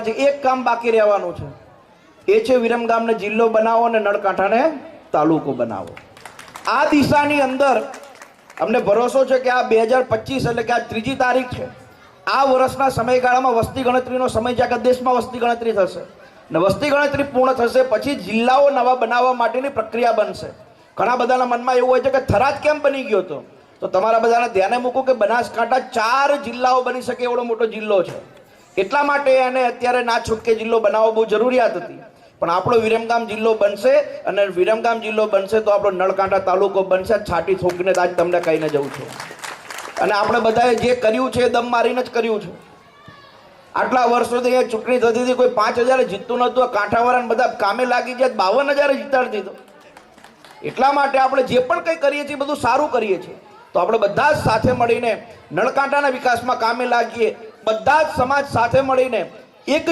એક કામ બાકી રહેવાનું છે. એ છે વિરમગામને જિલ્લો બનાવો અને નળકાંઠાને તાલુકો બનાવો. આ દિશાની અંદર અમને ભરોસો છે કે આ બે હજાર પચીસ એટલે કે આ ત્રીજી તારીખ છે. આ વર્ષના સમયગાળામાં વસ્તી ગણતરીનો સમય છે દેશમાં વસ્તી ગણતરી થશે. ને વસ્તી ગણતરી પૂર્ણ થશે પછી જિલ્લાઓ નવા બનાવવા માટેની પ્રક્રિયા બનશે. ઘણા બધાના મનમાં એવું હોય છે કે થરાદ કેમ બની ગયો હતો? તો તમારા બધાને ધ્યાને મૂકો કે બનાસકાંઠા ચાર જિલ્લાઓ બની શકે એવડો મોટો જિલ્લો છે. એટલા માટે એને અત્યારે ના છૂટકે જિલ્લો બનાવવો બહુ જરૂરિયાત હતી. પણ આપણો વિરમગામ જિલ્લો બનશે અને વિરમગામ જિલ્લો બનશે તો આપણો નળકાંઠા તાલુકો બનશે. છાટી થોકીને તો આજ તમને કહીને જવું છું. અને આપણે બધાએ જે કર્યું છે એ દમ મારીને જ કર્યું છે. આટલા વર્ષોથી અહીંયા ચૂંટણી થતી હતી, કોઈ પાંચ હજાર જીતતું નહોતું. કાંઠાવાળાને બધા કામે લાગી જાય બાવન હજાર જીતાડી દીધો. એટલા માટે આપણે જે પણ કંઈ કરીએ છીએ બધું સારું કરીએ છીએ. તો આપણે બધા જ સાથે મળીને નળકાંઠાના વિકાસમાં કામે લાગીએ બધા જ સમાજ સાથે મળીને એક